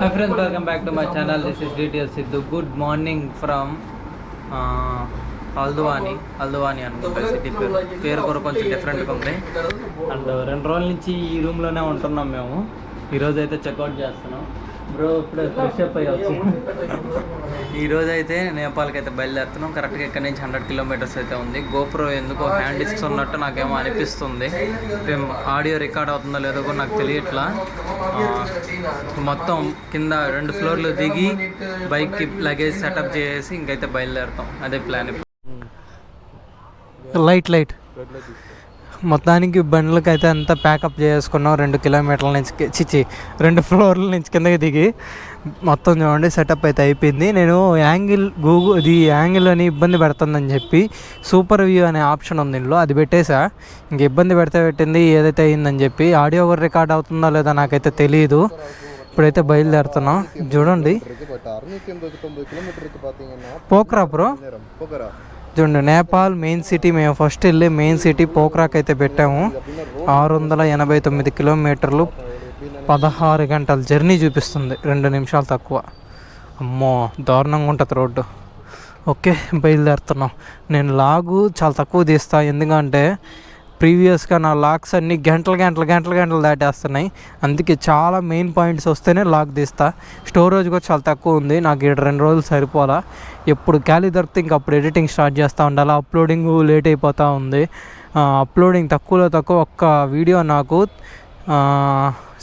Hi friends welcome back to my channel this is DTS Siddhu good morning from అల్దువాని అల్దువాని అనుకుంటా city పేరు. పేరు కూడా కొంచెం డిఫరెంట్గా ఉంది. అండ్ రెండు రోజుల నుంచి ఈ రూమ్లోనే ఉంటున్నాం మేము. ఈరోజు అయితే చెక్అవుట్ చేస్తున్నాం. బ్రో ఇప్పుడు ఫ్రెష్ అప్ అయ్యి వచ్చి. ఈ రోజు అయితే నేపాల్కి అయితే బయలుదేరుతున్నాం. కరెక్ట్గా ఇక్కడ నుంచి హండ్రెడ్ కిలోమీటర్స్ అయితే ఉంది. గోప్రో ఎందుకో హ్యాండ్ డిస్క్స్ ఉన్నట్టు నాకేమో అనిపిస్తుంది. ఆడియో రికార్డ్ అవుతుందో లేదో కూడా నాకు తెలియట్లా. మొత్తం కింద రెండు ఫ్లోర్లు దిగి బైక్కి లగేజ్ సెటప్ చేసి ఇంకైతే బయలుదేరుతాం. అదే ప్లాన్ ఇప్పుడు. Light light. మొత్తానికి బండ్లకి అయితే అంతా ప్యాకప్ చేసుకున్నాం. రెండు కిలోమీటర్ల నుంచి చిచ్చి రెండు ఫ్లోర్ల నుంచి కిందకి దిగి మొత్తం చూడండి సెటప్ అయితే అయిపోయింది. నేను యాంగిల్ గూగుల్ ఇది యాంగిల్ అని ఇబ్బంది పెడుతుందని చెప్పి సూపర్ వ్యూ అనే ఆప్షన్ ఉంది ఇంట్లో అది పెట్టేసా. ఇంక ఇబ్బంది పెడితే పెట్టింది ఏదైతే అయిందని చెప్పి. ఆడియో రికార్డ్ అవుతుందో లేదో నాకైతే తెలియదు ఇప్పుడైతే బయలుదేరుతున్నాం. చూడండి. పోకరా బ్రో? చూడండి నేపాల్ మెయిన్ సిటీ మేము ఫస్ట్ వెళ్ళి మెయిన్ సిటీ పోక్రాక్ అయితే పెట్టాము. ఆరు వందల ఎనభై తొమ్మిది కిలోమీటర్లు పదహారు గంటల జర్నీ చూపిస్తుంది. రెండు నిమిషాలు తక్కువ. అమ్మో దారుణంగా ఉంటుంది రోడ్డు. ఓకే బయలుదేరుతున్నాం. నేను లాగు చాలా తక్కువ తీస్తా. ఎందుకంటే ప్రీవియస్గా నా లాక్స్ అన్నీ గంటలు గంటలు గంటలు గంటలు దాటేస్తున్నాయి. అందుకే చాలా మెయిన్ పాయింట్స్ వస్తేనే లాక్ తీస్తా. స్టోరేజ్ కూడా చాలా తక్కువ ఉంది. నాకు ఇక్కడ రెండు రోజులు సరిపోలా. ఎప్పుడు ఖాళీ దొరికితే ఇంక అప్పుడు ఎడిటింగ్ స్టార్ట్ చేస్తూ ఉండాలి. అప్లోడింగ్ లేట్ అయిపోతూ ఉంది. అప్లోడింగ్ తక్కువలో తక్కువ ఒక్క వీడియో నాకు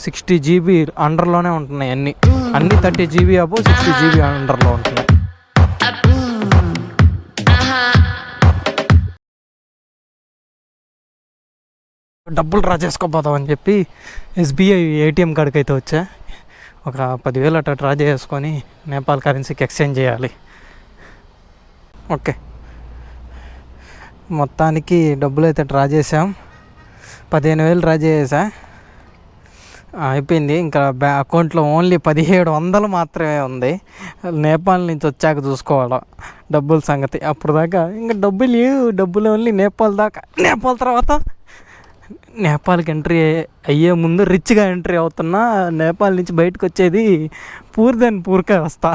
సిక్స్టీ జీబీ అండర్లోనే ఉంటున్నాయి అన్నీ. అన్ని థర్టీ జీబీ అబో సిక్స్టీ జీబీ అండర్లో ఉంటున్నాయి. డబ్బులు డ్రా చేసుకోపోతాం అని చెప్పి ఎస్బీఐ ఏటీఎం కార్డుకి అయితే వచ్చా. ఒక పదివేలు అట్లా డ్రా చేసుకొని నేపాల్ కరెన్సీకి ఎక్స్చేంజ్ చేయాలి. ఓకే. మొత్తానికి డబ్బులు అయితే డ్రా చేసాం పదిహేను వేలు డ్రా చేసా. అయిపోయింది. ఇంకా బ్యా అకౌంట్లో ఓన్లీ పదిహేడు వందలు మాత్రమే ఉంది. నేపాల్ నుంచి వచ్చాక చూసుకోవడం డబ్బుల సంగతి. అప్పుడు దాకా ఇంకా డబ్బులు లేవు. డబ్బులు ఓన్లీ నేపాల్ దాకా. నేపాల్ తర్వాత నేపాల్కి ఎంట్రీ అయ్యే ముందు రిచ్గా ఎంట్రీ అవుతున్నా నేపాల్ నుంచి బయటకు వచ్చేది పూర్ దెన్ పూర్కే వస్తా.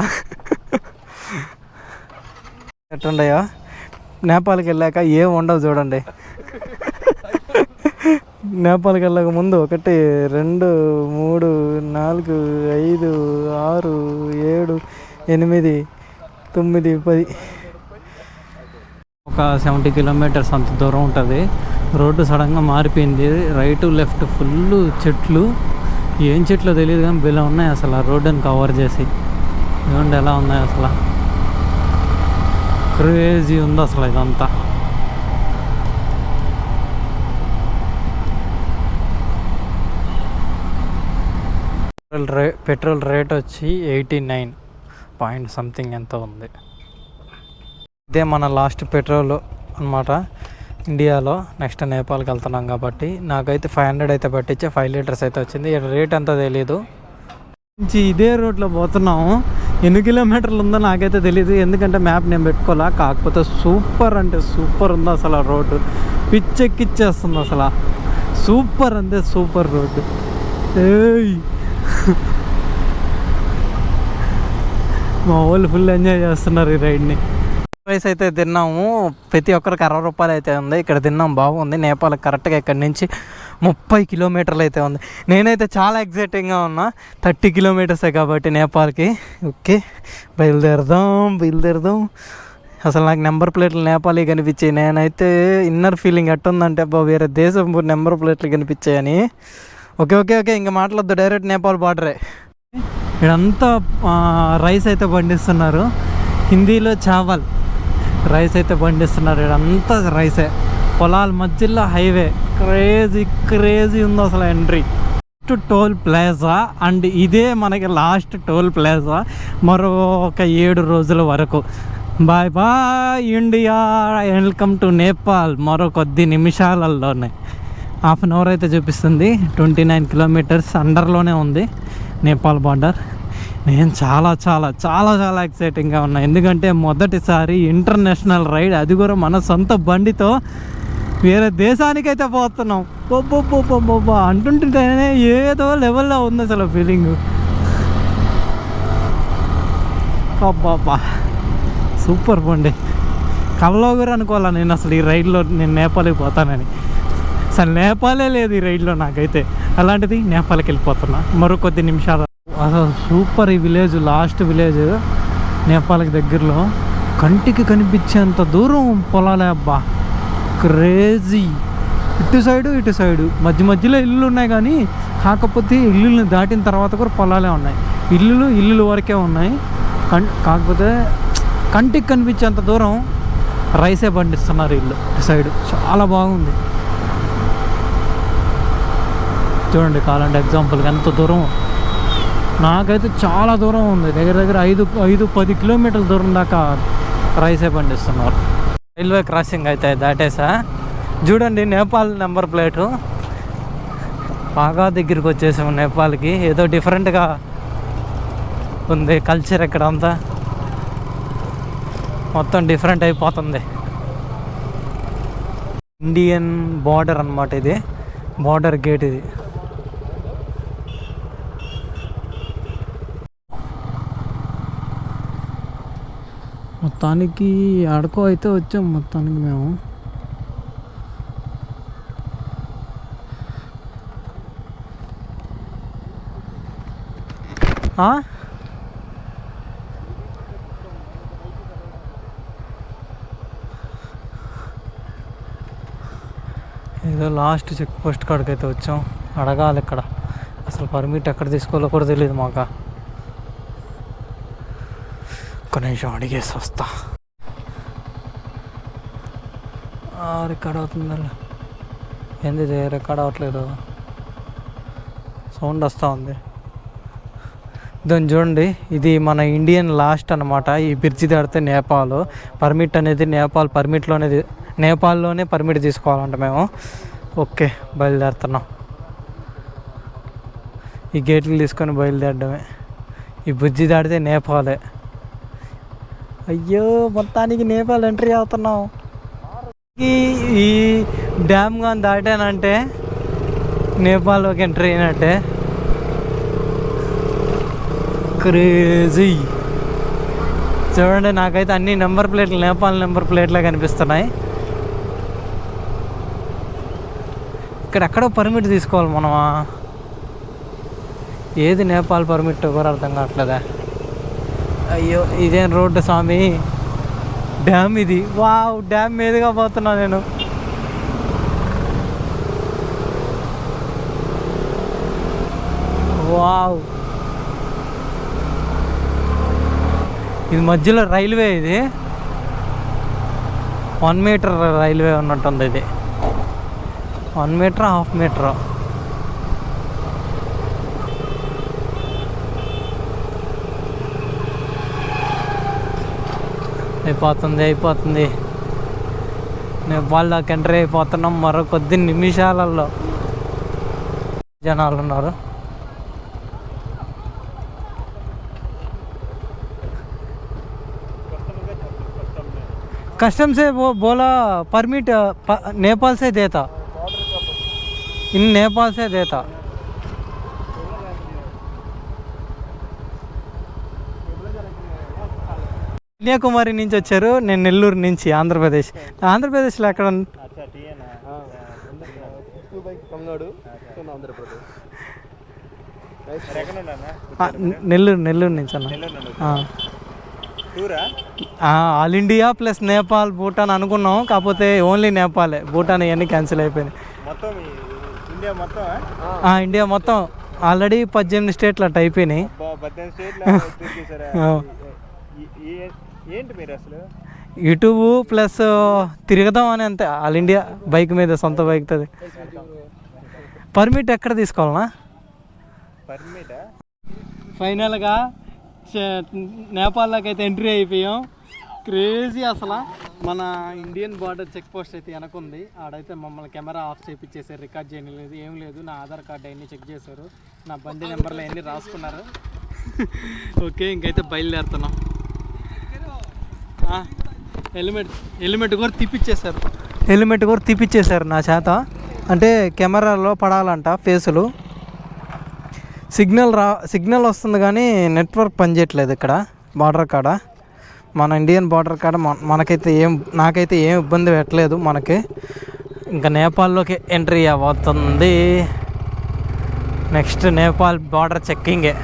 ఎట్టుండయో నేపాల్కి వెళ్ళాక ఏం ఉండవు చూడండి. నేపాల్కి వెళ్ళక ముందు ఒకటి రెండు మూడు నాలుగు ఐదు ఆరు ఏడు ఎనిమిది తొమ్మిది పది ఒక సెవెంటీ కిలోమీటర్స్ అంత దూరం ఉంటుంది. రోడ్డు సడన్గా మారిపోయింది. రైట్ లెఫ్ట్ ఫుల్ చెట్లు. ఏం చెట్లు తెలియదు కానీ బిలా ఉన్నాయి అసలు ఆ రోడ్డుని కవర్ చేసి. చూడండి ఎలా ఉన్నాయి అసలు? క్రేజీ ఉంది అసలు ఇదంతా. పెట్రోల్ రే పెట్రోల్ రేట్ వచ్చి ఎయిటీ నైన్ పాయింట్ సంథింగ్ ఎంత ఉంది. ఇదే మన లాస్ట్ పెట్రోల్ అనమాట ఇండియాలో నెక్స్ట్ నేపాల్కి వెళ్తున్నాం కాబట్టి నాకైతే ఫైవ్ హండ్రెడ్ అయితే పట్టించే ఫైవ్ లీటర్స్ అయితే వచ్చింది. ఇక్కడ రేట్ ఎంత తెలియదు నుంచి ఇదే రోడ్లో పోతున్నాము. ఎన్ని కిలోమీటర్లు ఉందో నాకైతే తెలియదు ఎందుకంటే మ్యాప్ నేను పెట్టుకోవాలా కాకపోతే సూపర్ అంటే సూపర్ ఉంది అసలు ఆ రోడ్డు. పిచ్చెక్కిచ్చేస్తుంది అసలు. సూపర్ అంతే సూపర్ రోడ్డు. ఏయ్! మా వాళ్ళు ఫుల్ ఎంజాయ్ చేస్తున్నారు ఈ రైడ్ని. రైస్ అయితే తిన్నాము. ప్రతి ఒక్కరికి అరవై రూపాయలు అయితే ఉంది. ఇక్కడ తిన్నాం. బాగుంది. నేపాల్ కరెక్ట్గా ఇక్కడ నుంచి ముప్పై కిలోమీటర్లు అయితే ఉంది. నేనైతే చాలా ఎగ్జైటింగ్గా ఉన్నా. థర్టీ కిలోమీటర్సే కాబట్టి నేపాల్కి. ఓకే. బయలుదేరదాం. బయలుదేరదాం. అసలు నాకు నెంబర్ ప్లేట్లు నేపాలీ కనిపించాయి. నేనైతే ఇన్నర్ ఫీలింగ్ ఎట్టుందంటే అబ్బా వేరే దేశం నెంబర్ ప్లేట్లు కనిపించాయని. Okay okay okay. ఇంకా మాట్లాడద్దు. డైరెక్ట్ నేపాల్ బార్డరే. ఇక్కడంతా రైస్ అయితే పండిస్తున్నారు. హిందీలో చావల్. రైస్ అయితే పండిస్తున్నారు ఇదంతా రైసే. పొలాల మధ్యలో హైవే. క్రేజీ క్రేజీ ఉంది అసలు entry. First toll plaza and ఇదే మనకి లాస్ట్ టోల్ ప్లాజా మరో ఒక ఏడు రోజుల వరకు. Bye bye India welcome to Nepal మరో కొద్ది నిమిషాలలోనే. హాఫ్ అన్ అవర్ అయితే చూపిస్తుంది. ట్వంటీ నైన్ కిలోమీటర్స్ అండర్లోనే ఉంది. నేపాల్ బార్డర్ నేను చాలా చాలా చాలా చాలా ఎక్సైటింగ్గా ఉన్నా. ఎందుకంటే మొదటిసారి ఇంటర్నేషనల్ రైడ్ అది కూడా మన సొంత బండితో వేరే దేశానికైతే పోతున్నాం. బొబ్బొబ్బొబ్బొబ్బొబ్బ అంటుంటేనే ఏదో లెవెల్లో ఉంది అసలు ఫీలింగ్ అబ్బాబ్బా. సూపర్ బండి. కల్లో కూడా అనుకోవాలా నేను అసలు ఈ రైడ్లో నేను నేపాల్కి పోతానని. అసలు నేపాలే లేదు ఈ రైడ్లో నాకైతే. అలాంటిది నేపాల్కి వెళ్ళిపోతున్నా. మరో కొద్ది నిమిషాలు అసలు సూపర్ ఈ విలేజ్ లాస్ట్ విలేజ్ నేపాల్కి దగ్గరలో. కంటికి కనిపించేంత దూరం పొలాలే అబ్బా. క్రేజీ ఇటు సైడు ఇటు సైడు. మధ్య మధ్యలో ఇల్లులు ఉన్నాయి కానీ కాకపోతే ఇల్లుల్ని దాటిన తర్వాత కూడా పొలాలే ఉన్నాయి. ఇల్లులు ఇల్లులు వరకే ఉన్నాయి. కం కాకపోతే కంటికి కనిపించేంత దూరం రైసే పండిస్తున్నారు ఇల్లు. ఇటు సైడు. చాలా బాగుంది. చూడండి కావాలంటే ఎగ్జాంపుల్కి ఎంత దూరం. నాకైతే చాలా దూరం ఉంది. దగ్గర దగ్గర ఐదు ఐదు పది కిలోమీటర్ల దూరం దాకా రైసే పండిస్తున్నారు. రైల్వే క్రాసింగ్ అయితే దాటేసా. చూడండి నేపాల్ నెంబర్ ప్లేటు. బాగా దగ్గరికి వచ్చేసాము నేపాల్కి. ఏదో డిఫరెంట్గా ఉంది కల్చర్ ఇక్కడ అంతా. మొత్తం డిఫరెంట్ అయిపోతుంది. ఇండియన్ బార్డర్ అన్నమాట ఇది. బార్డర్ గేట్ ఇది. మొత్తానికి ఆడుకో అయితే వచ్చాం మొత్తానికి మేము. ఏదో లాస్ట్ చెక్ పోస్ట్ కాడికి అయితే వచ్చాం. అడగాలి ఇక్కడ. అసలు పర్మిట్ ఎక్కడ తీసుకోవాలో కూడా తెలియదు మాకు. ఒక్క నిమిషం అడిగేసి వస్తా. రికార్డ్ అవుతుందా ఏంది రికార్డ్ అవ్వట్లేదు? సౌండ్ వస్తూ ఉంది. దాన్ని చూడండి ఇది మన ఇండియన్ లాస్ట్ అనమాట ఈ బ్రిడ్జి దాడితే నేపాల్. పర్మిట్ అనేది నేపాల్ పర్మిట్లోనే నేపాల్లోనే పర్మిట్ తీసుకోవాలంట మేము. ఓకే బయలుదేరుతున్నాం. ఈ గేట్లు తీసుకొని బయలుదేరడమే. ఈ బ్రిడ్జి దాడితే నేపాలే. అయ్యో మొత్తానికి నేపాల్ ఎంట్రీ అవుతున్నాం. ఈ ఈ డ్యామ్ కానీ దాటానంటే నేపాల్లోకి ఎంట్రీ అయినట్టే. క్రేజీ చూడండి నాకైతే అన్ని నెంబర్ ప్లేట్లు నేపాల్ నెంబర్ ప్లేట్లే కనిపిస్తున్నాయి. ఇక్కడ ఎక్కడో పర్మిట్ తీసుకోవాలి మనమా? ఏది నేపాల్ పర్మిట్ కూడా అర్థం కావట్లేదా? అయ్యో ఇదేం రోడ్డు స్వామి. డ్యామ్ ఇది. వావ్ డ్యామ్ మీదుగా పోతున్నా నేను. వావ్. ఇది మధ్యలో రైల్వే ఇది. వన్ మీటర్ రైల్వే ఉన్నట్టుంది ఇది. One metre half metre. అయిపోతుంది అయిపోతుంది నేపాల్ దాకా ఎంట్రీ అయిపోతున్నాం మరో కొద్ది నిమిషాలలో జనాలు ఉన్నారు कस्टम से वो बोला परमिट प- नेपाल से देता इन नेपाल से देता కన్యాకుమారి నుంచి వచ్చారు. నేను నెల్లూరు నుంచి ఆంధ్రప్రదేశ్. ఆంధ్రప్రదేశ్లో ఎక్కడ నెల్లూరు నెల్లూరు నుంచి అన్న. ఆ. ఆ, all India plus Nepal Bhutan అనుకున్నాం. కాకపోతే ఓన్లీ నేపాలే. భూటాన్ ఇవన్నీ క్యాన్సిల్ అయిపోయినాయి. ఇండియా మొత్తం ఆ, ఇండియా మొత్తం ఆల్రెడీ పద్దెనిమిది స్టేట్లు అట్ట అయిపోయినాయి. ఏంటి మీరు అసలు? యూట్యూబ్ ప్లస్ తిరగదాం అని అంతే. ఆల్ ఇండియా బైక్ మీద సొంత బైక్ తది పర్మిట్ ఎక్కడ తీసుకోవాలనా పర్మిటా? ఫైనల్గా నేపాల్లోకి అయితే ఎంట్రీ అయిపోయాం. క్రేజీ అసలు. మన ఇండియన్ బార్డర్ చెక్ పోస్ట్ అయితే వెనకుంది. ఆడైతే మమ్మల్ని కెమెరా ఆఫ్ చేయించేసారు రికార్డ్ చేయలేదు ఏం లేదు. నా ఆధార్ కార్డు అవన్నీ చెక్ చేశారు. నా బండి నెంబర్లు అన్నీ రాసుకున్నారు. ఓకే ఇంకైతే బయలుదేరుతున్నాం. హెల్మెట్ హెల్మెట్ కూడా తిప్పిచ్చేశారు హెల్మెట్ కూడా తిప్పిచ్చేశారు నా చేత. అంటే కెమెరాలో పడాలంట ఫేసులు. సిగ్నల్ రా సిగ్నల్ వస్తుంది కానీ నెట్వర్క్ పనిచేయట్లేదు ఇక్కడ బార్డర్ కాడ. మన ఇండియన్ బార్డర్ కాడ మన- మనకైతే ఏం నాకైతే ఏం ఇబ్బంది పెట్టలేదు మనకి. ఇంకా నేపాల్లోకి ఎంట్రీ అవుతుంది. నెక్స్ట్ నేపాల్ బార్డర్ చెక్కింగే.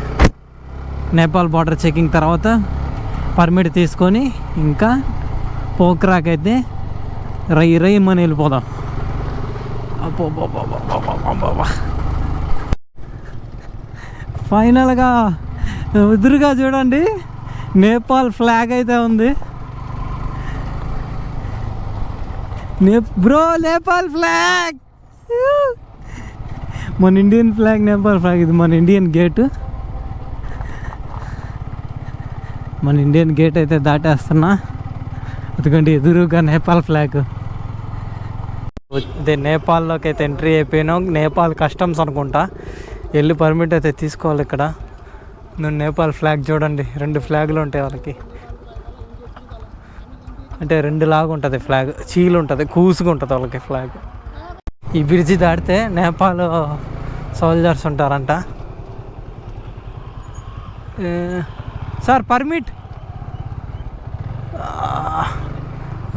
నేపాల్ బార్డర్ చెక్కింగ్ తర్వాత పర్మిట్ తీసుకొని ఇంకా పోక్రాకైతే రై రై మనం వెళ్ళిపోదాం. ఫైనల్గా ఎదురుగా చూడండి నేపాల్ ఫ్లాగ్ అయితే ఉంది. నే బ్రో నేపాల్ ఫ్లాగ్ మన ఇండియన్ ఫ్లాగ్ నేపాల్ ఫ్లాగ్ ఇది మన ఇండియన్ గేటు మన ఇండియన్ గేట్ అయితే దాటేస్తున్నా. ఎందుకంటే ఎదురుగా నేపాల్ ఫ్లాగ్. ఇదే నేపాల్లోకి అయితే ఎంట్రీ అయిపోయినాం. నేపాల్ కస్టమ్స్ అనుకుంటా. వెళ్ళి పర్మిట్ అయితే తీసుకోవాలి ఇక్కడ. నువ్వు నేపాల్ ఫ్లాగ్ చూడండి. రెండు ఫ్లాగులు ఉంటాయి వాళ్ళకి. అంటే రెండు లాగా ఉంటుంది ఫ్లాగ్. చీలు ఉంటుంది కూసుగా ఉంటుంది వాళ్ళకి ఫ్లాగ్. ఈ బ్రిడ్జి దాటితే నేపాల్ సోల్జర్స్ ఉంటారంట. సార్ పర్మిట్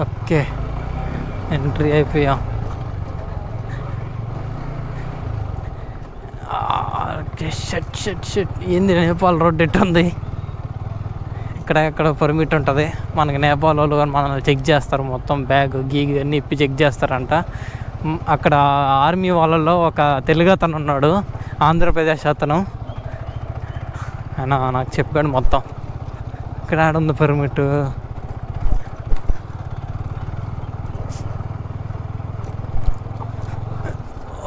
ఓకే ఎంట్రీ అయిపోయాం. షట్ షట్ షట్ ఏంది నేపాల్ రోడ్ ఎట్టుంది ఇక్కడ ఎక్కడ పర్మిట్ ఉంటుంది. మనకి నేపాల్ వాళ్ళు కానీ మనల్ని చెక్ చేస్తారు. మొత్తం బ్యాగ్ గీగ్ అన్నీ ఇప్పి చెక్ చేస్తారంట. అక్కడ ఆర్మీ వాళ్ళలో ఒక తెలుగు అతను ఉన్నాడు. ఆంధ్రప్రదేశ్ అతను. ఆయన నాకు చెప్పాడు మొత్తం. ఇక్కడ ఆడ ఉంది పర్మిట్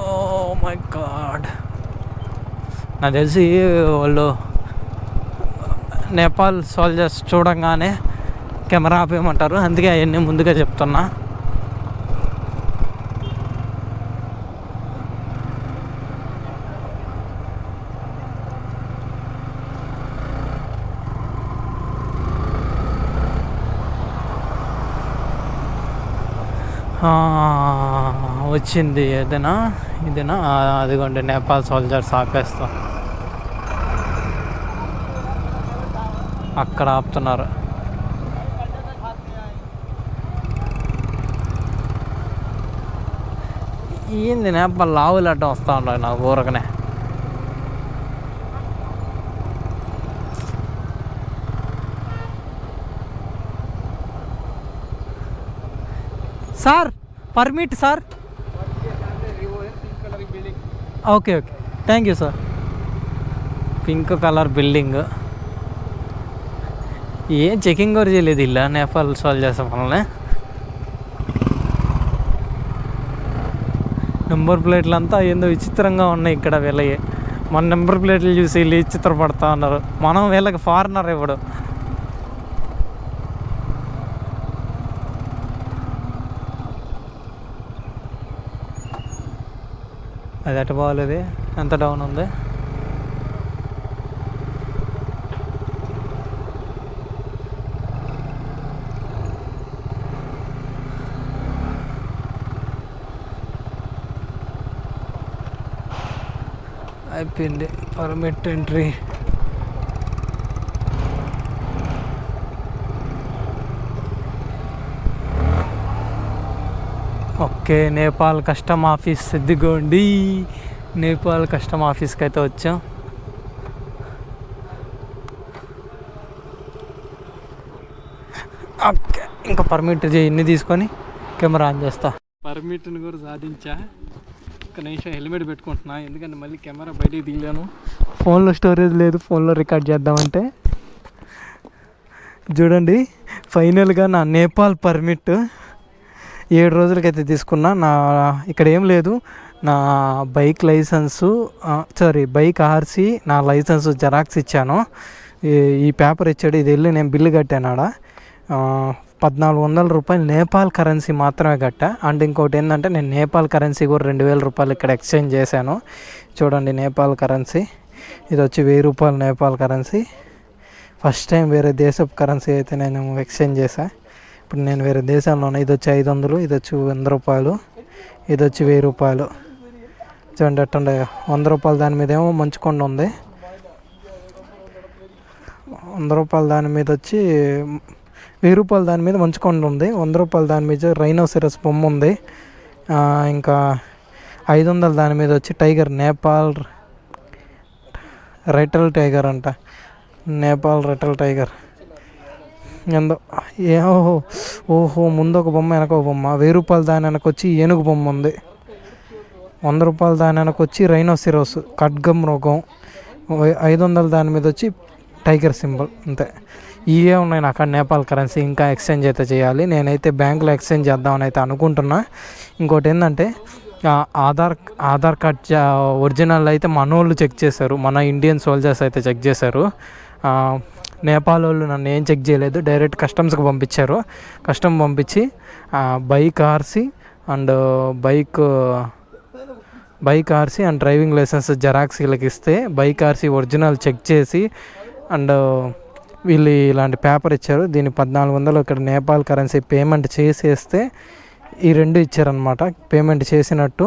ఓ మై గాడ్ నాకు తెలిసి వాళ్ళు నేపాల్ సోల్జర్స్ చూడంగానే కెమెరా ఆపేయమంటారు. అందుకే అవన్నీ ముందుగా చెప్తున్నా ఆ, వచ్చింది ఏదైనా? ఇదేనా? అదిగోండి నేపాల్ సోల్జర్స్ ఆపేస్తాం. అక్కడ ఆపుతున్నారు. ఏంది నేపాల్ లావులు అడ్డం వస్తూ ఉన్నాయి నాకు ఊరకనే? Sir permit sir. Okay okay. Thank you sir pink colour building ఏం చెకింగ్ కూడా చేయలేదు ఇలా నేపాల్ సాల్వ్ చేస్తాం మనల్ని నెంబర్ ప్లేట్లు అంతా ఏందో విచిత్రంగా ఉన్నాయి ఇక్కడ వీళ్ళవి మన నెంబర్ ప్లేట్లు చూసి వీళ్ళు విచిత్రపడతా ఉన్నారు. మనం వీళ్ళకి ఫారినర్ ఇప్పుడు అది అటు బాగోలేదు. ఎంత డౌన్ ఉంది? అయిపోయింది. Permit entry. Okay Nepal custom office ఇదిగోండి నేపాల్ కస్టమ్ ఆఫీస్కి అయితే వచ్చాం. ఓకే ఇంకా పర్మిట్ ఇన్ని తీసుకొని కెమెరా ఆన్ చేస్తా. పర్మిట్ని కూడా సాధించా. ఒక నిమిషం హెల్మెట్ పెట్టుకుంటున్నా ఎందుకంటే మళ్ళీ కెమెరా బయటికి దిగలేను. ఫోన్లో స్టోరేజ్ లేదు ఫోన్లో రికార్డ్ చేద్దామంటే. చూడండి ఫైనల్గా నా నేపాల్ పర్మిట్. ఏడు రోజులకైతే తీసుకున్నా. నా ఇక్కడ ఏం లేదు. నా bike licence sorry bike RC నా లైసెన్స్ జెరాక్స్ ఇచ్చాను. ఈ- ఈ పేపర్ ఇచ్చాడు. ఇది వెళ్ళి నేను బిల్లు కట్టాను ఆడ. పద్నాలుగు వందల రూపాయలు నేపాల్ కరెన్సీ మాత్రమే కట్టా. అండ్ ఇంకోటి ఏంటంటే నేను నేపాల్ కరెన్సీ కూడా రెండు వేల రూపాయలు ఇక్కడ ఎక్స్చేంజ్ చేశాను. చూడండి నేపాల్ కరెన్సీ. ఇది వచ్చి వెయ్యి రూపాయలు నేపాల్ కరెన్సీ. ఫస్ట్ టైం వేరే దేశపు కరెన్సీ అయితే నేను ఎక్స్చేంజ్ చేశాను ఇప్పుడు నేను వేరే దేశాల్లో ఉన్నా ఇది వచ్చి ఐదు వందలు ఇది వచ్చి వంద రూపాయలు ఇది వచ్చి వెయ్యి రూపాయలు. చూడండి అట్టండి వంద రూపాయలు దాని మీద ఏమో మంచుకొండ ఉంది. వంద రూపాయలు దాని మీద వచ్చి వెయ్యి రూపాయలు దాని మీద మంచుకొండ ఉంది. వంద రూపాయలు దాని మీద రైనోసిరస్ బొమ్మ ఉంది. ఇంకా ఐదు వందల దాని మీద వచ్చి టైగర్ నేపాల్ రెటల్ టైగర్ అంట. నేపాల్ రెటల్ టైగర్. ఎందో ఏ ఓహో ఓహో ముందు ఒక బొమ్మ వెనక ఒక బొమ్మ. వెయ్యి రూపాయలు దాని వెనకొచ్చి ఏనుగు బొమ్మ ఉంది. వంద రూపాయలు దాని వెనకొచ్చి రైనోసిరోస్ ఖడ్గం రోగం. ఐదు వందల దాని మీద వచ్చి టైగర్ సింబల్ అంతే. ఇవే ఉన్నాయి నాకు అక్కడ నేపాల్ కరెన్సీ ఇంకా ఎక్స్చేంజ్ అయితే చేయాలి. నేనైతే బ్యాంకులో ఎక్స్చేంజ్ చేద్దామని అయితే అనుకుంటున్నా. ఇంకోటి ఏంటంటే ఆధార్ ఆధార్ కార్డ్ ఒరిజినల్ అయితే మన వాళ్ళు చెక్ చేశారు. మన ఇండియన్ సోల్జర్స్ అయితే చెక్ చేశారు. నేపాల్ వాళ్ళు నన్ను ఏం చెక్ చేయలేదు. డైరెక్ట్ కస్టమ్స్కి పంపించారు. కస్టమ్ పంపించి bike RC and bike bike RC and driving licence xerox వీళ్ళకి ఇస్తే బైక్ ఆర్సీ ఒరిజినల్ చెక్ చేసి అండ్ వీళ్ళు ఇలాంటి పేపర్ ఇచ్చారు. దీన్ని పద్నాలుగు వందలు ఇక్కడ నేపాల్ కరెన్సీ పేమెంట్ చేసేస్తే ఈ రెండు ఇచ్చారనమాట పేమెంట్ చేసినట్టు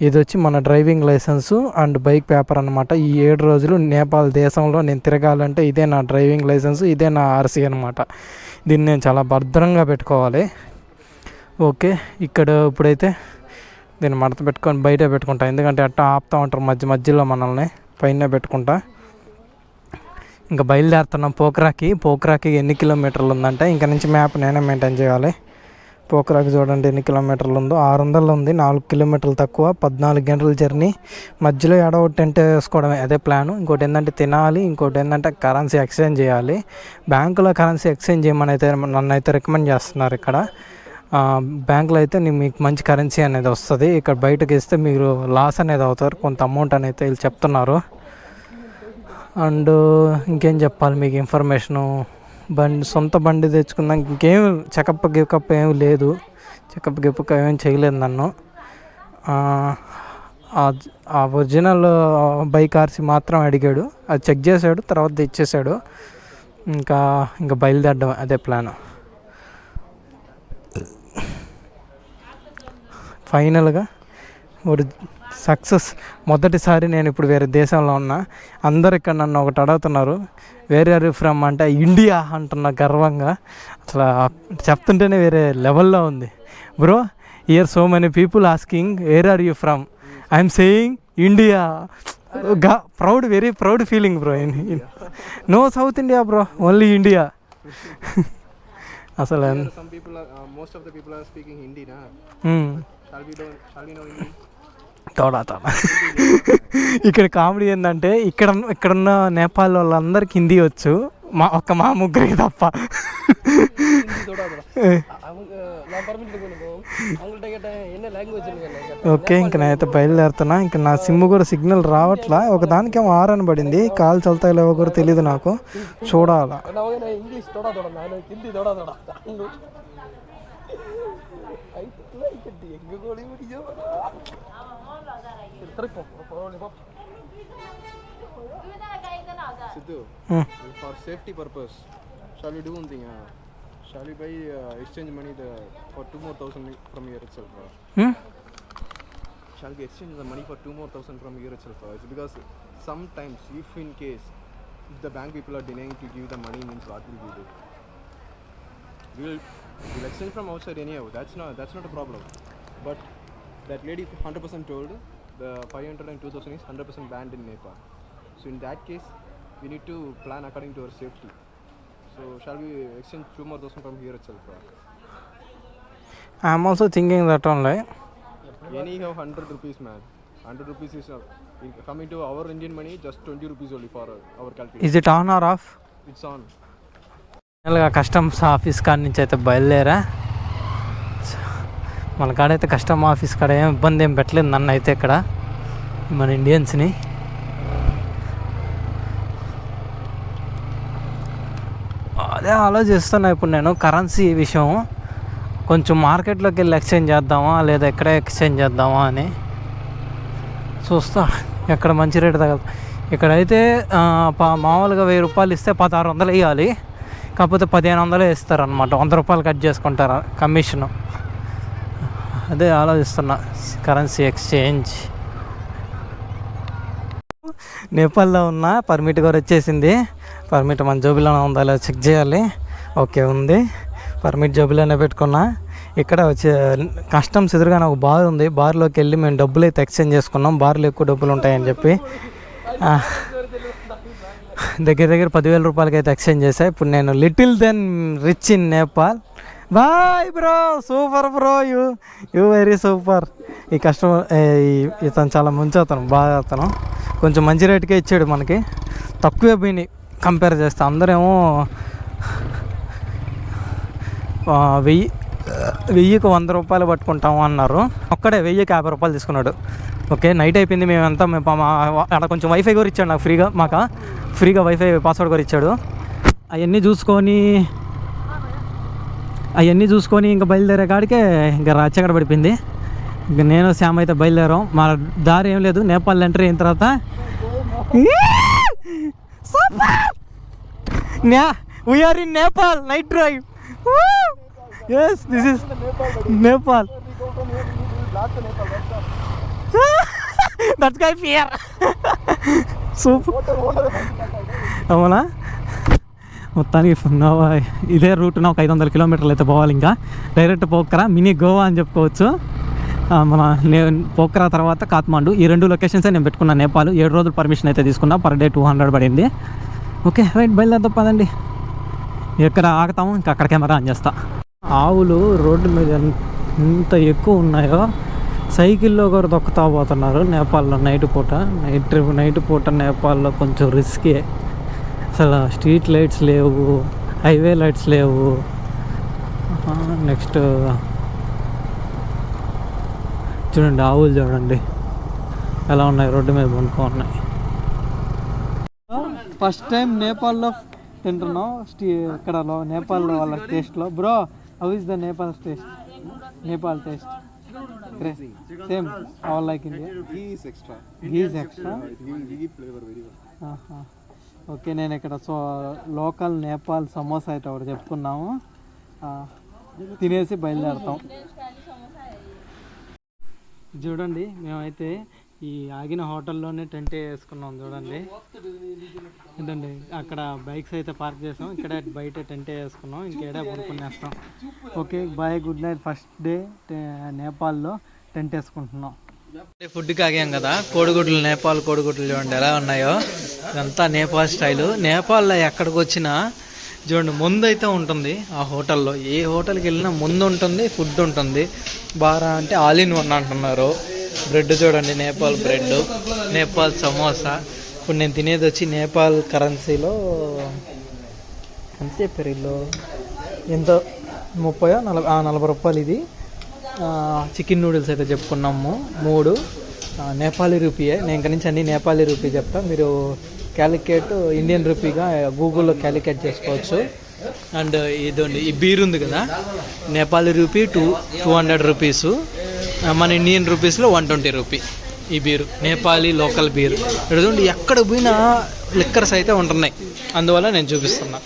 ఇది వచ్చి మన driving licence and bike paper అనమాట ఈ ఏడు రోజులు నేపాల్ దేశంలో నేను తిరగాలంటే ఇదే నా డ్రైవింగ్ లైసెన్స్ ఇదే నా ఆర్సీ అనమాట దీన్ని నేను చాలా భద్రంగా పెట్టుకోవాలి. ఓకే ఇక్కడ ఇప్పుడైతే దీన్ని మడత పెట్టుకొని బయట పెట్టుకుంటా. ఎందుకంటే అట్టా ఆపుతూ ఉంటారు మధ్య మధ్యలో మనల్ని పైన పెట్టుకుంటా. ఇంకా బయలుదేరుతున్నాం పోక్రాకి. పోక్రాకి ఎన్ని కిలోమీటర్లు ఉందంటే ఇంకా నుంచి మ్యాప్ నేనే మెయింటైన్ చేయాలి. పోక్రాకి చూడండి ఎన్ని కిలోమీటర్లు ఉందో? ఆరు వందలు ఉంది నాలుగు కిలోమీటర్లు తక్కువ పద్నాలుగు గంటల జర్నీ. మధ్యలో ఏడో టెంట్ వేసుకోవడమే అదే ప్లాన్. ఇంకోటి ఏంటంటే తినాలి ఇంకోటి ఏంటంటే కరెన్సీ ఎక్స్చేంజ్ చేయాలి. బ్యాంకులో కరెన్సీ ఎక్స్చేంజ్ చేయమని అయితే నన్ను అయితే రికమెండ్ చేస్తున్నారు ఇక్కడ. బ్యాంకులో అయితే మీకు మంచి కరెన్సీ అనేది వస్తుంది. ఇక్కడ బయటకు ఇస్తే మీరు లాస్ అనేది అవుతారు. కొంత అమౌంట్ అనేది వీళ్ళు చెప్తున్నారు. అండ్ ఇంకేం చెప్పాలి మీకు ఇన్ఫర్మేషను? బండి సొంత బండి తెచ్చుకుందాం ఇంకేం చెకప్ గికప్ ఏం లేదు. చెకప్ గికప్ ఏం చేయలేదు నన్ను. ఆ, ఆ- ఒరిజినల్ బైక్ ఆర్సి మాత్రం అడిగాడు. అది చెక్ చేశాడు తర్వాత ఇచ్చేసాడు ఇంకా ఇంకా బయలుదేరడం అదే ప్లాన్ ఫైనల్గా ఒరి సక్సెస్. మొదటిసారి నేను ఇప్పుడు వేరే దేశంలో ఉన్నా. అందరు ఇక్కడ నన్ను ఒకటి అడుగుతున్నారు. వేరే ఆర్ ఫ్రమ్ అంటే ఇండియా అంటున్న గర్వంగా. అసలు చెప్తుంటేనే వేరే లెవెల్లో ఉంది. Bro year so many people asking where are you from I'm saying India గా proud very proud feeling bro no South India bro only India అసలు తోడాత ఇక్కడ కామెడీ ఏంటంటే ఇక్కడ ఇక్కడున్న నేపాల్ వాళ్ళందరికీ హిందీ వచ్చు. మా ఒక్క మా ముగ్గురికి తప్ప. ఓకే ఇంక నేనైతే బయలుదేరుతున్నా. ఇంకా నా సిమ్ కూడా సిగ్నల్ రావట్లా. ఒక దానికేమో ఆర్ అని పడింది. కాల్ చల్తాయి లేవో కూడా తెలియదు నాకు. చూడాలా. English trip Hmm. For safety purpose, shall we do one thing? Uh, shall we buy uh, exchange money the, for two more thousand from here itself? Uh? Hmm? Shall we exchange the money for two more thousand from here itself? Uh? It's because sometimes, if in case, if the bank people are denying to give the money, means what will we do? We'll, we'll exchange from outside anyhow. That's not that's not a problem. But that lady 100% told the 500 and 2000 is 100% banned in Nepal. So in that case, we need to plan according to our safety. So shall we exchange two more thousand from here itself? Uh? I'm also thinking that only Anyhow, 100 rupees, man. 100 rupees is uh, in- coming to our Indian money, just 20 rupees only for uh, our calculation. Is it on or off It's on. ఫైనల్గా customs office కాడ నుంచి అయితే బయలుదేరా మన కాడైతే custom office కాడ ఏం ఇబ్బంది ఏం పెట్టలేదు నన్ను అయితే ఇక్కడ మన ఇండియన్స్ని. అదే ఆలోచిస్తున్నా ఇప్పుడు నేను కరెన్సీ విషయం. కొంచెం మార్కెట్లోకి వెళ్ళి ఎక్స్చేంజ్ చేద్దామా లేదా ఎక్కడ ఎక్స్చేంజ్ చేద్దామా అని చూస్తా. ఎక్కడ మంచి రేటు తగ్గదు ఇక్కడైతే మామూలుగా వెయ్యి రూపాయలు ఇస్తే పదహారు వందలు వేయాలి. కాకపోతే పదిహేను వందలే వేస్తారనమాట వంద రూపాయలు కట్ చేసుకుంటారు కమిషను. అదే ఆలోచిస్తున్నా కరెన్సీ ఎక్స్చేంజ్ నేపాల్లో ఉన్న పర్మిట్ కూడా వచ్చేసింది. పర్మిట్ మన జోబిలోనే ఉందా లేదా చెక్ చేయాలి. ఓకే ఉంది. పర్మిట్ జోబిలోనే పెట్టుకున్నా. ఇక్కడ వచ్చే కస్టమ్స్ ఎదురుగానే ఒక బార్ ఉంది. బార్లోకి వెళ్ళి మేము డబ్బులు అయితే ఎక్స్చేంజ్ చేసుకున్నాం. బార్లో ఎక్కువ డబ్బులు ఉంటాయని చెప్పి. దగ్గర దగ్గర పదివేల రూపాయలకి అయితే ఎక్స్చేంజ్ చేశా. ఇప్పుడు నేను little then rich in Nepal boy bro super bro you you very super ఈ కస్టమర్ ఇతను చాలా మంచి అతను బాగా అతను. కొంచెం మంచి రేటుకే ఇచ్చాడు మనకి. తక్కువే పోయినాయి కంపేర్ చేస్తే. అందరేమో వెయ్యి వెయ్యికి వంద రూపాయలు పట్టుకుంటాము అన్నారు. ఒక్కడే వెయ్యికి యాభై రూపాయలు తీసుకున్నాడు. ఓకే నైట్ అయిపోయింది మేమంతా. మేము మా- అక్కడ కొంచెం వైఫై కూడా ఇచ్చాడు నాకు ఫ్రీగా మాకు. ఫ్రీగా వైఫై పాస్వర్డ్ కూడా ఇచ్చాడు అవన్నీ చూసుకొని అవన్నీ చూసుకొని ఇంకా బయలుదేరే కాడికే ఇంకా రచ్చగడ పడిపోయింది. ఇంకా నేను శ్యామ్ అయితే బయలుదేరాం. మా దారి ఏం లేదు. నేపాల్ ఎంటర్ అయిన తర్వాత we are in Nepal night drive yes this is Nepal that's guy fear super అవునా? మొత్తానికి ఇదే రూట్ ఒక ఐదు వందల కిలోమీటర్లు అయితే పోవాలి ఇంకా. డైరెక్ట్ పోకరా మినీ గోవా అని చెప్పుకోవచ్చు. మన నేను పోకరా తర్వాత కాత్మాండు. ఈ రెండు లొకేషన్సే నేను పెట్టుకున్నాను నేపాల్. ఏడు రోజులు పర్మిషన్ అయితే తీసుకున్నా. పర్ డే టూ హండ్రెడ్ పడింది. ఓకే రైట్ బయలుదేరుతా పదండి. ఎక్కడ ఆగుతాము ఇంకా అక్కడ కెమెరా ఆన్ చేస్తా. ఆవులు రోడ్డు మీద ఎంత ఎక్కువ ఉన్నాయో సైకిల్లో కూడా దొక్కుతా పోతున్నారు నేపాల్లో నైట్ పూట. నైట్ ట్రిప్ నైట్ పూట నేపాల్లో కొంచెం రిస్కే అసలు స్ట్రీట్ లైట్స్ లేవు హైవే లైట్స్ లేవు. నెక్స్ట్ చూడండి ఆవులు చూడండి. ఎలా ఉన్నాయి? రోడ్డు మీద పండుకో ఉన్నాయి. ఫస్ట్ టైం నేపాల్లో తింటున్నాం స్టీ ఇక్కడ నేపాల్ వాళ్ళ టేస్ట్లో bro how is the Nepal taste Nepal taste same all like India extra flavor very well. Okay నేను ఇక్కడ సో లోకల్ నేపాల్ సమోసా అయితే ఒకటి చెప్పుకున్నాము. తినేసి బయలుదేరుతాం. చూడండి మేమైతే ఈ ఆగిన హోటల్లోనే టెంట్ వేసుకున్నాం చూడండి. ఏంటండి అక్కడ బైక్స్ అయితే పార్క్ చేసాం. ఇక్కడ బయట టెంట్ వేసుకున్నాం. ఇంకేడే పడుకునేస్తాం. Okay bye good night. First day నేపాల్లో టెంట్ వేసుకుంటున్నాం. ఫుడ్కి ఆగాం కదా. కోడిగుడ్లు నేపాల్ కోడిగుడ్లు చూడండి ఎలా ఉన్నాయో. ఇదంతా నేపాల్ స్టైలు. నేపాల్లో ఎక్కడికి వచ్చినా చూడండి ముందు అయితే ఉంటుంది ఆ హోటల్లో. ఏ హోటల్కి వెళ్ళినా ముందు ఉంటుంది ఫుడ్ ఉంటుంది. బారా అంటే ఆల్ ఇన్ వన్ అంటున్నారు. బ్రెడ్ చూడండి నేపాల్ బ్రెడ్ నేపాల్ సమోసా. ఇప్పుడు నేను తినేది వచ్చి నేపాల్ కరెన్సీలో ఎంత చెప్పారు వీళ్ళు? ఎంతో ముప్పై నలభై నలభై రూపాయలు ఇది. చికెన్ నూడిల్స్ అయితే చెప్పుకున్నాము. మూడు. నేపాలీ రూపీయే నేను ఇక్కడ నుంచి అన్ని నేపాలీ రూపీ చెప్తా. మీరు క్యాలిక్యులేట్ ఇండియన్ రూపీగా గూగుల్లో క్యాలిక్యులేట్ చేసుకోవచ్చు. అండ్ ఇదండి ఈ బీర్ ఉంది కదా? Nepali rupee two two hundred rupees. మన ఇండియన్ రూపీస్లో వన్ ట్వంటీ రూపీ ఈ బీరు. Nepali local beer. ఇక్కడ ఎక్కడ పోయినా లిక్కర్స్ అయితే ఉంటున్నాయి. అందువల్ల నేను చూపిస్తున్నా.